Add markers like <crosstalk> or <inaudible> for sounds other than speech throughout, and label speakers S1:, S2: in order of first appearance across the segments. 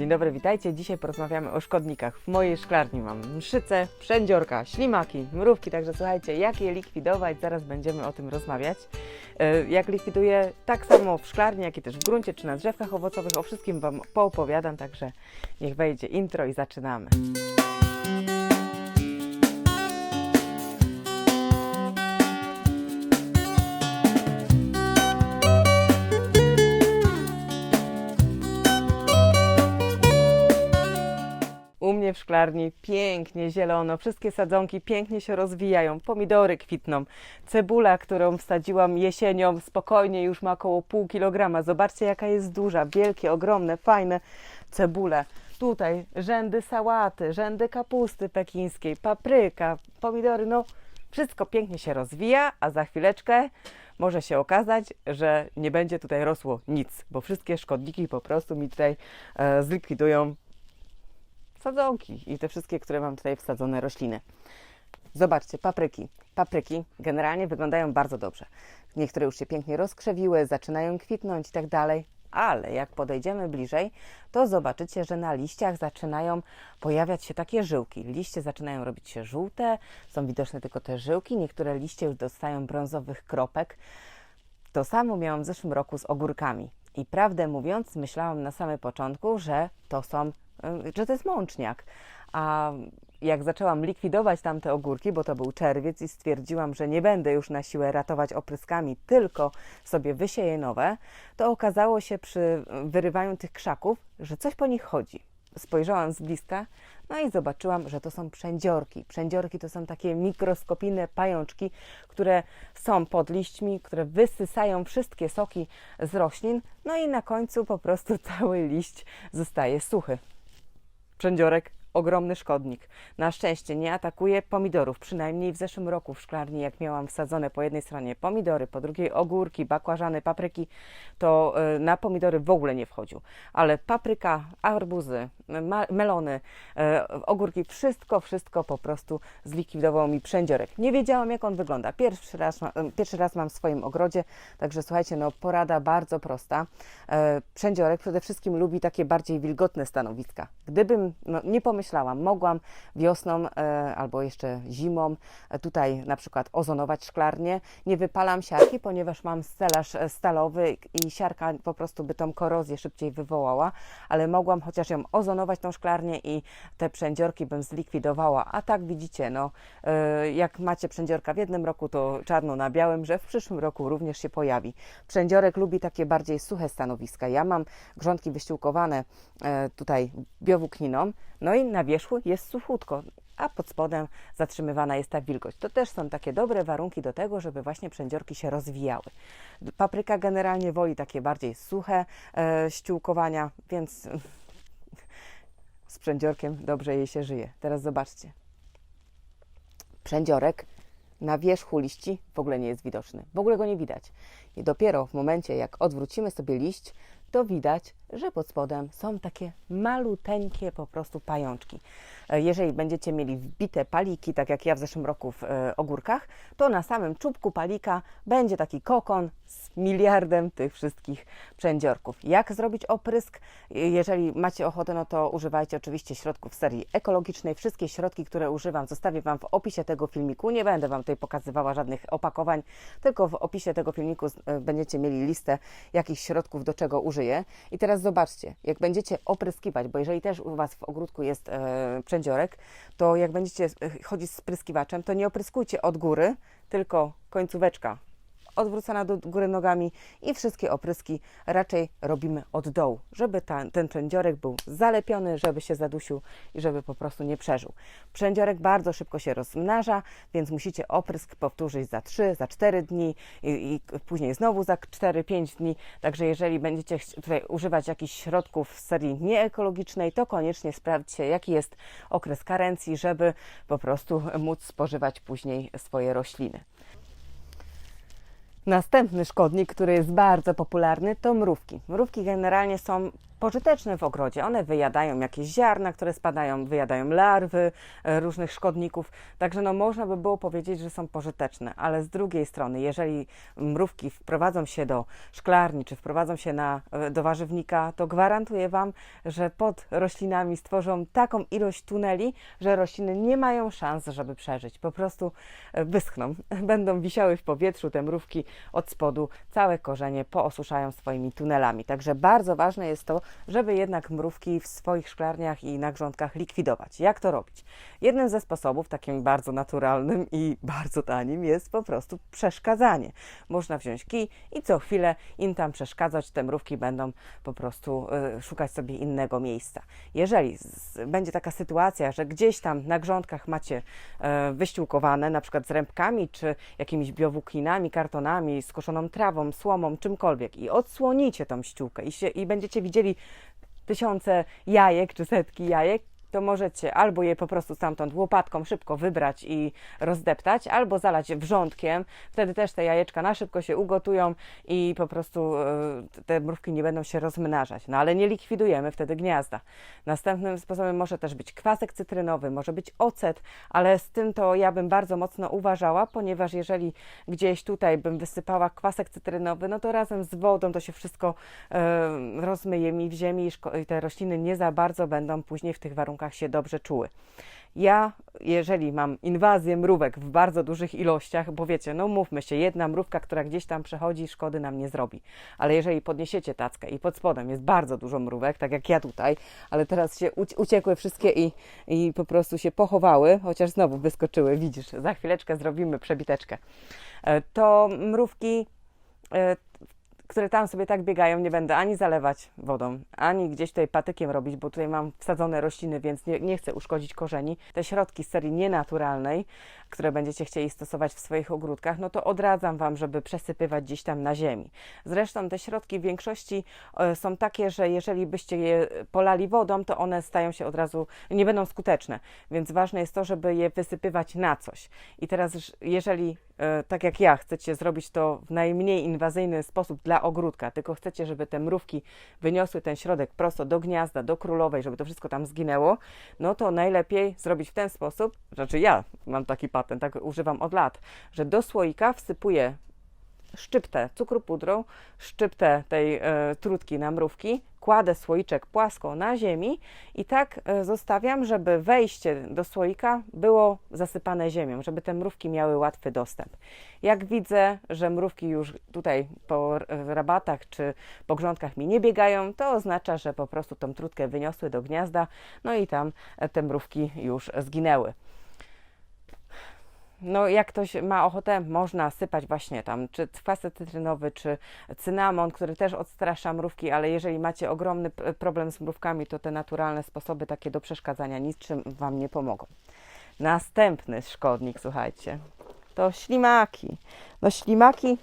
S1: Dzień dobry, witajcie. Dzisiaj porozmawiamy o szkodnikach. W mojej szklarni mam mszyce, przędziorka, ślimaki, mrówki, także słuchajcie, jak je likwidować, zaraz będziemy o tym rozmawiać. E, Jak likwiduję tak samo w szklarni, jak i też w gruncie czy na drzewkach owocowych, o wszystkim Wam poopowiadam, także niech wejdzie intro i zaczynamy. W szklarni. Pięknie zielono, wszystkie sadzonki pięknie się rozwijają, pomidory kwitną, cebula, którą wsadziłam jesienią, spokojnie już ma około pół kilograma. Zobaczcie, jaka jest duża, wielkie, ogromne, fajne cebule. Tutaj rzędy sałaty, rzędy kapusty pekińskiej, papryka, pomidory, no wszystko pięknie się rozwija, a za chwileczkę może się okazać, że nie będzie tutaj rosło nic, bo wszystkie szkodniki po prostu mi tutaj e, zlikwidują sadzonki i te wszystkie, które mam tutaj wsadzone rośliny. Zobaczcie, papryki. Papryki generalnie wyglądają bardzo dobrze. Niektóre już się pięknie rozkrzewiły, zaczynają kwitnąć i tak dalej, ale jak podejdziemy bliżej, to zobaczycie, że na liściach zaczynają pojawiać się takie żyłki. Liście zaczynają robić się żółte, są widoczne tylko te żyłki, niektóre liście już dostają brązowych kropek. To samo miałam w zeszłym roku z ogórkami. I prawdę mówiąc, myślałam na samym początku, że to są, że to jest mączniak. A jak zaczęłam likwidować tamte ogórki, bo to był czerwiec i stwierdziłam, że nie będę już na siłę ratować opryskami, tylko sobie wysieję nowe, to okazało się przy wyrywaniu tych krzaków, że coś po nich chodzi. Spojrzałam z bliska, no i zobaczyłam, że to są przędziorki. Przędziorki to są takie mikroskopijne pajączki, które są pod liśćmi, które wysysają wszystkie soki z roślin, no i na końcu po prostu <laughs> cały liść zostaje suchy. Przędziorek ogromny szkodnik. Na szczęście nie atakuje pomidorów. Przynajmniej w zeszłym roku w szklarni, jak miałam wsadzone po jednej stronie pomidory, po drugiej ogórki, bakłażany, papryki, to y, na pomidory w ogóle nie wchodził. Ale papryka, arbuzy, melony, y, ogórki, wszystko, wszystko po prostu zlikwidował mi przędziorek. Nie wiedziałam, jak on wygląda. Pierwszy raz, y, pierwszy raz mam w swoim ogrodzie, także słuchajcie, no porada bardzo prosta. E, Przędziorek przede wszystkim lubi takie bardziej wilgotne stanowiska. Gdybym no, nie pomyślałam, mogłam wiosną e, albo jeszcze zimą e, tutaj na przykład ozonować szklarnię. Nie wypalam siarki, ponieważ mam stelaż e, stalowy i siarka po prostu by tą korozję szybciej wywołała, ale mogłam chociaż ją ozonować tą szklarnię i te przędziorki bym zlikwidowała. A tak widzicie, no jak macie przędziorka w jednym roku, to czarno na białym, że w przyszłym roku również się pojawi. Przędziorek lubi takie bardziej suche stanowiska. Ja mam grządki wyściółkowane tutaj biowłókniną, no i na wierzchu jest suchutko, a pod spodem zatrzymywana jest ta wilgoć. To też są takie dobre warunki do tego, żeby właśnie przędziorki się rozwijały. Papryka generalnie woli takie bardziej suche e, ściółkowania, więc <laughs> z przędziorkiem dobrze jej się żyje. Teraz zobaczcie. Przędziorek na wierzchu liści w ogóle nie jest widoczny. W ogóle go nie widać. I dopiero w momencie, jak odwrócimy sobie liść, to widać, że pod spodem są takie maluteńkie po prostu pajączki. E, Jeżeli będziecie mieli wbite paliki, tak jak ja w zeszłym roku w e, ogórkach, to na samym czubku palika będzie taki kokon z miliardem tych wszystkich przędziorków. Jak zrobić oprysk? E, Jeżeli macie ochotę, no to używajcie oczywiście środków serii ekologicznej. Wszystkie środki, które używam, zostawię Wam w opisie tego filmiku. Nie będę Wam tutaj pokazywała żadnych opakowań, tylko w opisie tego filmiku będziecie mieli listę jakichś środków, do czego użyję. I teraz zobaczcie, jak będziecie opryskiwać, bo jeżeli też u Was w ogródku jest e, przędziorek, to jak będziecie e, chodzić z spryskiwaczem, to nie opryskujcie od góry, tylko końcóweczka odwrócona do góry nogami i wszystkie opryski raczej robimy od dołu, żeby ta, ten przędziorek był zalepiony, żeby się zadusił i żeby po prostu nie przeżył. Przędziorek bardzo szybko się rozmnaża, więc musicie oprysk powtórzyć za 3, za 4 dni i, i później znowu za 4-5 dni. Także jeżeli będziecie tutaj używać jakichś środków serii nieekologicznej, to koniecznie sprawdźcie, jaki jest okres karencji, żeby po prostu móc spożywać później swoje rośliny. Następny szkodnik, który jest bardzo popularny, to mrówki. Mrówki generalnie są pożyteczne w ogrodzie. One wyjadają jakieś ziarna, które spadają, wyjadają larwy e, różnych szkodników, także no można by było powiedzieć, że są pożyteczne, ale z drugiej strony, jeżeli mrówki wprowadzą się do szklarni, czy wprowadzą się na, e, do warzywnika, to gwarantuję Wam, że pod roślinami stworzą taką ilość tuneli, że rośliny nie mają szans, żeby przeżyć. Po prostu e, wyschną. <laughs> Będą wisiały w powietrzu te mrówki od spodu, całe korzenie poosuszają swoimi tunelami. Także bardzo ważne jest to, żeby jednak mrówki w swoich szklarniach i na grządkach likwidować. Jak to robić? Jednym ze sposobów, takim bardzo naturalnym i bardzo tanim, jest po prostu przeszkadzanie. Można wziąć kij i co chwilę im tam przeszkadzać, te mrówki będą po prostu y, szukać sobie innego miejsca. Jeżeli będzie taka sytuacja, że gdzieś tam na grządkach macie y, wyściółkowane, na przykład z rębkami, czy jakimiś biowłókninami, kartonami, skoszoną trawą, słomą, czymkolwiek i odsłonicie tą ściółkę i, się, i będziecie widzieli tysiące jajek czy setki jajek, to możecie albo je po prostu stamtąd łopatką szybko wybrać i rozdeptać, albo zalać wrzątkiem. Wtedy też te jajeczka na szybko się ugotują i po prostu e, te mrówki nie będą się rozmnażać. No ale nie likwidujemy wtedy gniazda. Następnym sposobem może też być kwasek cytrynowy, może być ocet, ale z tym to ja bym bardzo mocno uważała, ponieważ jeżeli gdzieś tutaj bym wysypała kwasek cytrynowy, no to razem z wodą to się wszystko e, rozmyje mi w ziemi i i te rośliny nie za bardzo będą później w tych warunkach się dobrze czuły. Ja, jeżeli mam inwazję mrówek w bardzo dużych ilościach, bo wiecie, no mówmy się, jedna mrówka, która gdzieś tam przechodzi, szkody nam nie zrobi. Ale jeżeli podniesiecie tackę i pod spodem jest bardzo dużo mrówek, tak jak ja tutaj, ale teraz się uci- uciekły wszystkie i, i po prostu się pochowały, chociaż znowu wyskoczyły, widzisz, za chwileczkę zrobimy przebiteczkę. E, To mrówki e, które tam sobie tak biegają, nie będę ani zalewać wodą, ani gdzieś tutaj patykiem robić, bo tutaj mam wsadzone rośliny, więc nie, nie chcę uszkodzić korzeni. Te środki z serii nienaturalnej, które będziecie chcieli stosować w swoich ogródkach, no to odradzam Wam, żeby przesypywać gdzieś tam na ziemi. Zresztą te środki w większości e, są takie, że jeżeli byście je polali wodą, to one stają się od razu, nie będą skuteczne, więc ważne jest to, żeby je wysypywać na coś. I teraz, jeżeli tak jak ja, chcecie zrobić to w najmniej inwazyjny sposób dla ogródka, tylko chcecie, żeby te mrówki wyniosły ten środek prosto do gniazda, do królowej, żeby to wszystko tam zginęło, no to najlepiej zrobić w ten sposób, znaczy ja mam taki patent, tak używam od lat, że do słoika wsypuję szczyptę cukru pudrą, szczyptę tej e, trutki na mrówki, kładę słoiczek płasko na ziemi i tak e, zostawiam, żeby wejście do słoika było zasypane ziemią, żeby te mrówki miały łatwy dostęp. Jak widzę, że mrówki już tutaj po rabatach czy po grządkach mi nie biegają, to oznacza, że po prostu tą trutkę wyniosły do gniazda, no i tam te mrówki już zginęły. No, jak ktoś ma ochotę, można sypać właśnie tam, czy kwasek cytrynowy, czy cynamon, który też odstrasza mrówki, ale jeżeli macie ogromny problem z mrówkami, to te naturalne sposoby takie do przeszkadzania niczym Wam nie pomogą. Następny szkodnik, słuchajcie, to ślimaki. No ślimaki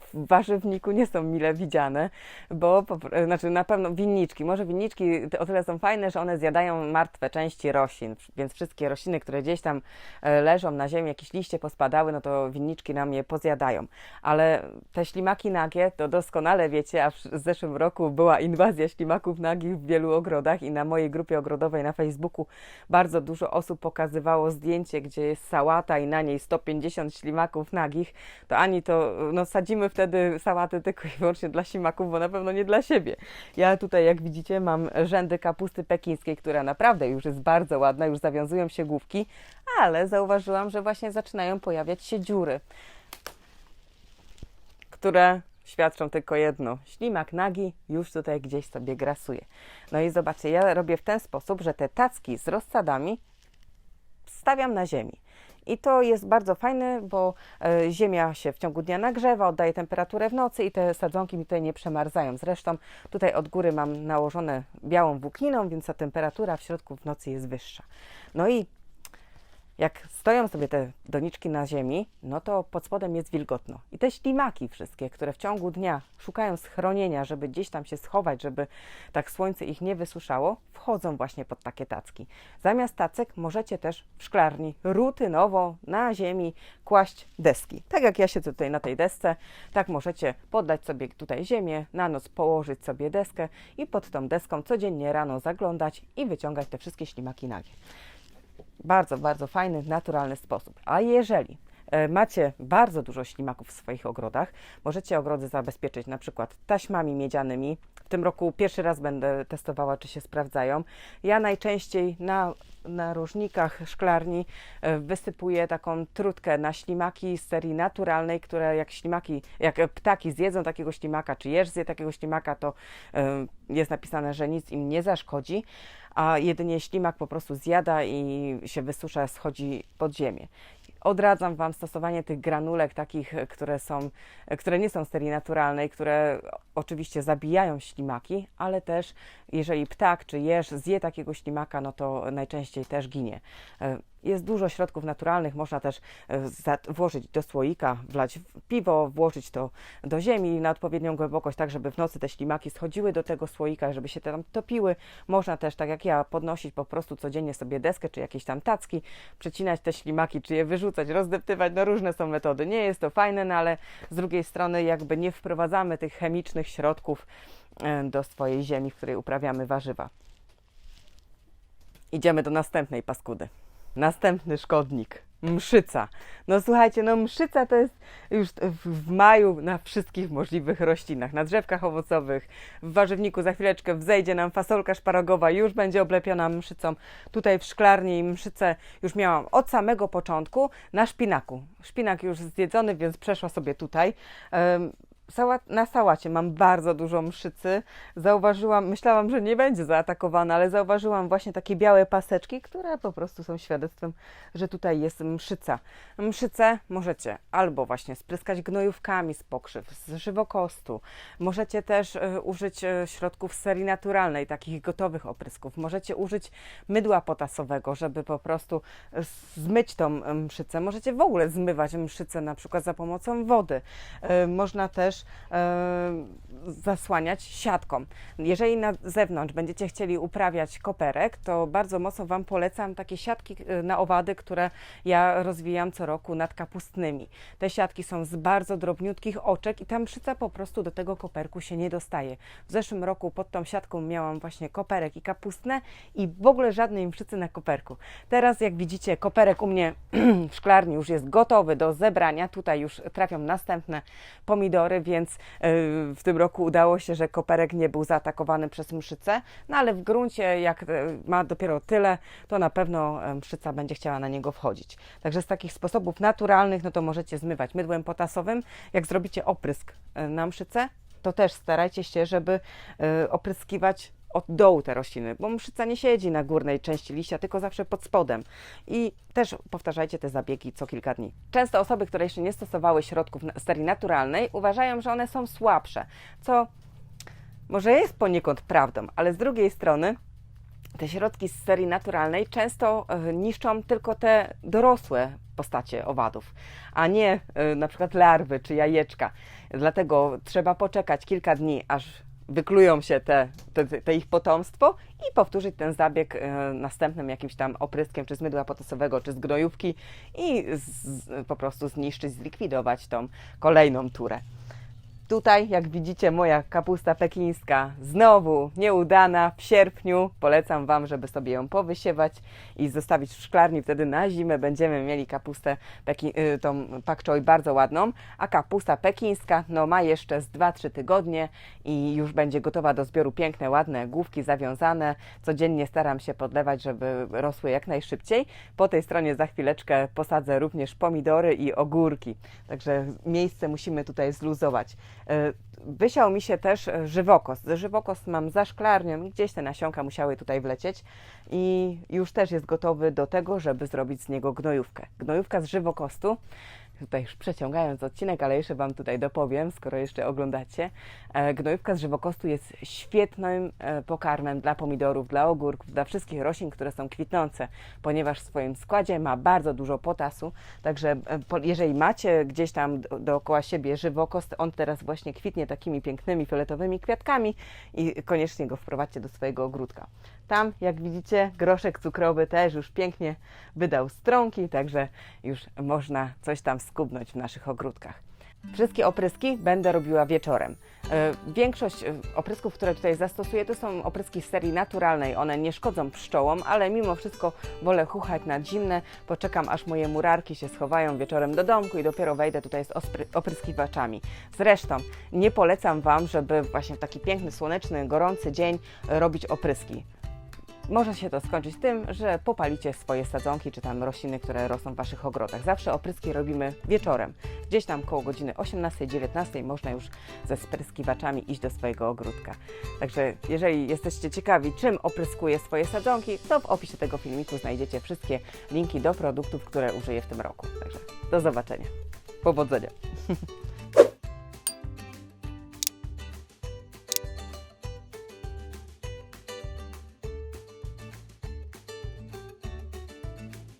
S1: w warzywniku nie są mile widziane, bo znaczy na pewno winniczki, może winniczki o tyle są fajne, że one zjadają martwe części roślin, więc wszystkie rośliny, które gdzieś tam e, leżą na ziemi, jakieś liście pospadały, no to winniczki nam je pozjadają. Ale te ślimaki nagie, to doskonale wiecie, a w zeszłym roku była inwazja ślimaków nagich w wielu ogrodach i na mojej grupie ogrodowej na Facebooku bardzo dużo osób pokazywało zdjęcie, gdzie jest sałata i na niej 150 ślimaków nagich, to ani to, no sadzimy wtedy sałaty tylko i wyłącznie dla ślimaków, bo na pewno nie dla siebie. Ja tutaj, jak widzicie, mam rzędy kapusty pekińskiej, która naprawdę już jest bardzo ładna, już zawiązują się główki, ale zauważyłam, że właśnie zaczynają pojawiać się dziury, które świadczą tylko jedno. Ślimak nagi już tutaj gdzieś sobie grasuje. No i zobaczcie, ja robię w ten sposób, że te tacki z rozsadami stawiam na ziemi. I to jest bardzo fajne, bo e, ziemia się w ciągu dnia nagrzewa, oddaje temperaturę w nocy i te sadzonki mi tutaj nie przemarzają. Zresztą tutaj od góry mam nałożone białą włókniną, więc ta temperatura w środku w nocy jest wyższa. No i jak stoją sobie te doniczki na ziemi, no to pod spodem jest wilgotno. I te ślimaki wszystkie, które w ciągu dnia szukają schronienia, żeby gdzieś tam się schować, żeby tak słońce ich nie wysuszało, wchodzą właśnie pod takie tacki. Zamiast tacek możecie też w szklarni rutynowo na ziemi kłaść deski. Tak jak ja siedzę tutaj na tej desce, tak możecie poddać sobie tutaj ziemię, na noc położyć sobie deskę i pod tą deską codziennie rano zaglądać i wyciągać te wszystkie ślimaki nagie. Bardzo, bardzo fajny, naturalny sposób. A jeżeli e, macie bardzo dużo ślimaków w swoich ogrodach, możecie ogrody zabezpieczyć na przykład taśmami miedzianymi. W tym roku pierwszy raz będę testowała, czy się sprawdzają. Ja najczęściej na narożnikach szklarni e, wysypuję taką trutkę na ślimaki z serii naturalnej, które jak ślimaki, jak ptaki zjedzą takiego ślimaka, czy jeż zje takiego ślimaka, to e, jest napisane, że nic im nie zaszkodzi, a jedynie ślimak po prostu zjada i się wysusza, schodzi pod ziemię. Odradzam Wam stosowanie tych granulek takich, e, które, są, e, które nie są z serii naturalnej, które oczywiście zabijają ślimaki, ale też jeżeli ptak czy jeż zje takiego ślimaka, no to najczęściej też ginie. E, Jest dużo środków naturalnych, można też e, włożyć do słoika, wlać piwo, włożyć to do ziemi na odpowiednią głębokość, tak żeby w nocy te ślimaki schodziły do tego słoika, żeby się tam topiły. Można też, tak jak ja, podnosić po prostu codziennie sobie deskę, czy jakieś tam tacki, przecinać te ślimaki, czy je wyrzucać, rozdeptywać, no różne są metody. Nie jest to fajne, no ale z drugiej strony jakby nie wprowadzamy tych chemicznych środków e, do swojej ziemi, w której uprawiamy warzywa. Idziemy do następnej paskudy. Następny szkodnik. Mszyca. No słuchajcie, no mszyca to jest już w, maju na wszystkich możliwych roślinach, na drzewkach owocowych, w warzywniku za chwileczkę wzejdzie nam fasolka szparagowa, już będzie oblepiona mszycą. Tutaj w szklarni mszycę już miałam od samego początku na szpinaku. Szpinak już zjedzony, więc przeszła sobie tutaj. Na sałacie mam bardzo dużo mszycy. Zauważyłam, myślałam, że nie będzie zaatakowana, ale zauważyłam właśnie takie białe paseczki, które po prostu są świadectwem, że tutaj jest mszyca. Mszycę możecie albo właśnie spryskać gnojówkami z pokrzyw, z żywokostu. Możecie też e, użyć e, środków serii naturalnej, takich gotowych oprysków. Możecie użyć mydła potasowego, żeby po prostu e, zmyć tą mszycę. Możecie w ogóle zmywać mszycę na przykład za pomocą wody. Można też e, zasłaniać siatką. Jeżeli na zewnątrz będziecie chcieli uprawiać koperek, to bardzo mocno Wam polecam takie siatki e, na owady, które ja rozwijam co roku nad kapustnymi. Te siatki są z bardzo drobniutkich oczek i ta mszyca po prostu do tego koperku się nie dostaje. W zeszłym roku pod tą siatką miałam właśnie koperek i kapustne i w ogóle żadnej mszycy na koperku. Teraz jak widzicie koperek u mnie <clears throat> w szklarni już jest gotowy do zebrania. Tutaj już trafią następne pomidory, więc yy, w tym roku udało się, że koperek nie był zaatakowany przez mszycę. No ale w gruncie, jak e, ma dopiero tyle, to na pewno e, mszyca będzie chciała na niego wchodzić. Także z takich sposobów naturalnych, no to możecie zmywać mydłem potasowym. Jak zrobicie oprysk na mszycę, to też starajcie się, żeby opryskiwać od dołu te rośliny, bo mszyca nie siedzi na górnej części liścia, tylko zawsze pod spodem. I też powtarzajcie te zabiegi co kilka dni. Często osoby, które jeszcze nie stosowały środków z serii naturalnej, uważają, że one są słabsze, co może jest poniekąd prawdą, ale z drugiej strony te środki z serii naturalnej często e, niszczą tylko te dorosłe postacie owadów, a nie e, na przykład larwy czy jajeczka. Dlatego trzeba poczekać kilka dni, aż wyklują się te, te, te ich potomstwo i powtórzyć ten zabieg e, następnym jakimś tam opryskiem, czy z mydła potasowego, czy z gnojówki i z, po prostu zniszczyć, zlikwidować tą kolejną turę. Tutaj, jak widzicie, moja kapusta pekińska znowu nieudana w sierpniu. Polecam Wam, żeby sobie ją powysiewać i zostawić w szklarni. Wtedy na zimę będziemy mieli kapustę, peki, y, tą pak choi bardzo ładną. A kapusta pekińska no, ma jeszcze z 2-3 tygodnie i już będzie gotowa do zbioru. Piękne, ładne główki zawiązane. Codziennie staram się podlewać, żeby rosły jak najszybciej. Po tej stronie za chwileczkę posadzę również pomidory i ogórki. Także miejsce musimy tutaj zluzować. E, Wysiał mi się też e, żywokost. Żywokost mam za szklarnią, gdzieś te nasionka musiały tutaj wlecieć i już też jest gotowy do tego, żeby zrobić z niego gnojówkę. Gnojówka z żywokostu tutaj już przeciągając odcinek, ale jeszcze Wam tutaj dopowiem, skoro jeszcze oglądacie. E, Gnojówka z żywokostu jest świetnym e, pokarmem dla pomidorów, dla ogórków, dla wszystkich roślin, które są kwitnące, ponieważ w swoim składzie ma bardzo dużo potasu, także e, jeżeli macie gdzieś tam do- dookoła siebie żywokost, on teraz właśnie kwitnie takimi pięknymi fioletowymi kwiatkami i koniecznie go wprowadźcie do swojego ogródka. Tam, jak widzicie, groszek cukrowy też już pięknie wydał stronki, także już można coś tam skubnąć w naszych ogródkach. Wszystkie opryski będę robiła wieczorem. E, Większość e, oprysków, które tutaj zastosuję, to są opryski z serii naturalnej. One nie szkodzą pszczołom, ale mimo wszystko wolę chuchać na zimne. Poczekam, aż moje murarki się schowają wieczorem do domku i dopiero wejdę tutaj z opryskiwaczami. Zresztą nie polecam Wam, żeby właśnie w taki piękny, słoneczny, gorący dzień robić opryski może się to skończyć tym, że popalicie swoje sadzonki czy tam rośliny, które rosną w Waszych ogrodach. Zawsze opryski robimy wieczorem. Gdzieś tam koło godziny 18-19 można już ze spryskiwaczami iść do swojego ogródka. Także jeżeli jesteście ciekawi, czym opryskuję swoje sadzonki, to w opisie tego filmiku znajdziecie wszystkie linki do produktów, które użyję w tym roku. Także do zobaczenia. Powodzenia! <laughs>